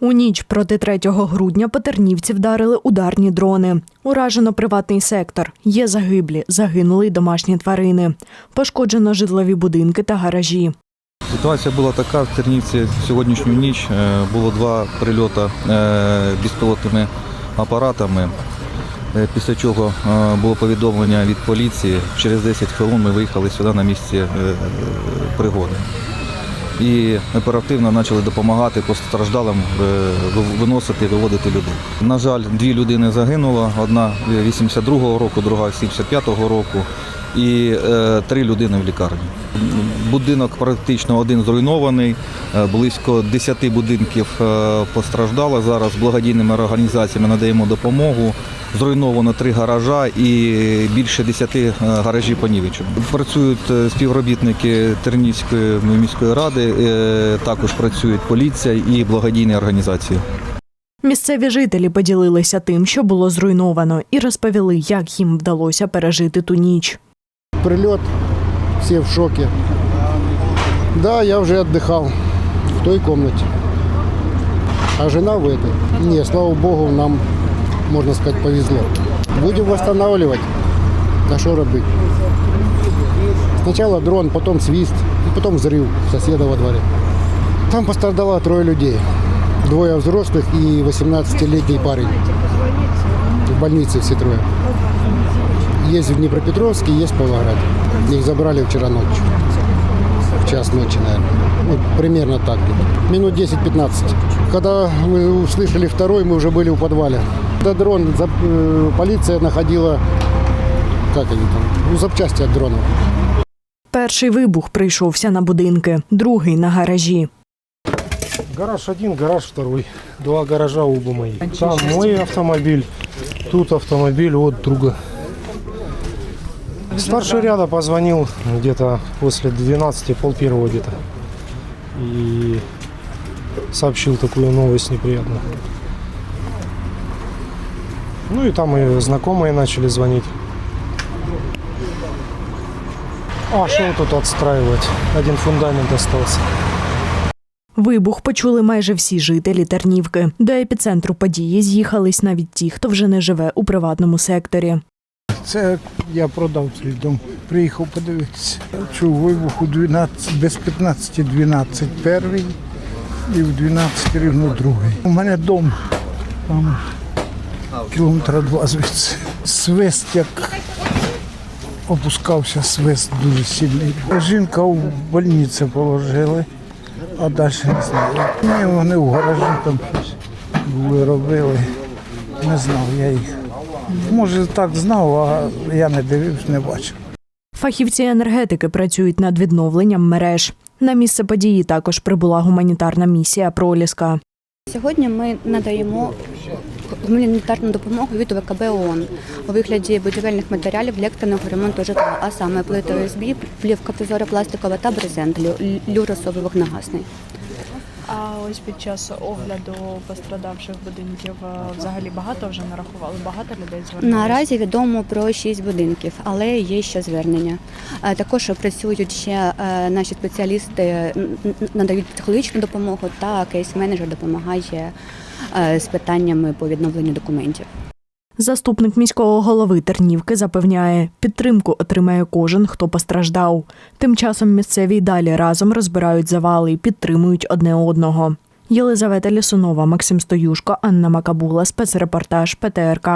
У ніч проти 3 грудня по Тернівці вдарили ударні дрони. Уражено приватний сектор. Є загиблі, загинули й домашні тварини. Пошкоджено житлові будинки та гаражі. Ситуація була така в Тернівці сьогоднішню ніч. е, Було два прильоти е, безпілотними апаратами. Е, Після чого е, було повідомлення від поліції. Через 10 хвилин ми виїхали сюди на місці е, пригоди. І оперативно почали допомагати постраждалим ви- виносити, виводити людей. На жаль, дві людини загинуло. Одна 82-го року, друга 75-го року і три людини в лікарні. Будинок практично один зруйнований, е, близько 10 будинків е, постраждало. Зараз благодійними організаціями надаємо допомогу. Зруйновано три гаража і більше 10 е, гаражів понівечено. Працюють співробітники Тернівської міської ради, також працюють поліція і благодійні організації. Місцеві жителі поділилися тим, що було зруйновано, і розповіли, як їм вдалося пережити ту ніч. Прилет, все в шоке. Да, я уже отдыхал в той комнате. А жена в этой. Не, слава богу, нам, можно сказать, повезло. Будем восстанавливать. А что робить? Сначала дрон, потом свист, и потом взрыв соседа во дворе. Там пострадало трое людей. Двое взрослых и 18-летний парень. В больнице все трое. Есть в Днепропетровске, есть в Павлограде. Их забрали вчера ночью. В час ночи, наверное. Вот примерно так где-то. Минут 10-15. Когда мы услышали второй, мы уже были у подвале. Это дрон, за- э, полиция находила, как они там, ну, запчасти от дронов. Перший вибух прийшовся на будинки, другий на гаражі. Гараж один, гараж второй. Два гаража оба мои. Там мой автомобиль, тут автомобиль от друга. Старший ряда позвонил где-то после 12, пол первого где-то. И сообщил такую новость неприятную. Ну и там и знакомые начали звонить. А что тут отстраивать? Один фундамент остался. Вибух почули майже всі жителі Тернівки. До епіцентру події з'їхались навіть ті, хто вже не живе у приватному секторі. Це я продав цей дом. Приїхав подивитися. Чув вибух у 12, без 15 12 перший і в 12 рівно другий. У мене дом там кілометра два звідси. Свист як опускався свист дуже сильний. Жінка в больниці положили, а далі не знаю. Ні, вони в гаражі там були, робили. Не знав я їх. Може, так знав, а я не дивився, не бачив. Фахівці енергетики працюють над відновленням мереж. На місце події також прибула гуманітарна місія Проліска. Сьогодні ми надаємо гуманітарну допомогу від ВКБ ООН у вигляді будівельних матеріалів для екстреного ремонту житла, а саме плити ОСБ, плівка прозора пластикова та брезент, лю- люросовий вогнегасний. А ось під час огляду пострадавших будинків е, взагалі багато вже нарахували? Багато людей звернулося? Наразі відомо про шість будинків, але є ще звернення. Е, Також працюють ще е, наші спеціалісти, надають психологічну допомогу та кейс-менеджер допомагає з питаннями по відновленню документів. Заступник міського голови Тернівки запевняє, підтримку отримає кожен, хто постраждав. Тим часом місцеві й далі разом розбирають завали і підтримують одне одного. Єлизавета Лісунова, Максим Стоюшко, Анна Макабула, спецрепортаж ПТРК.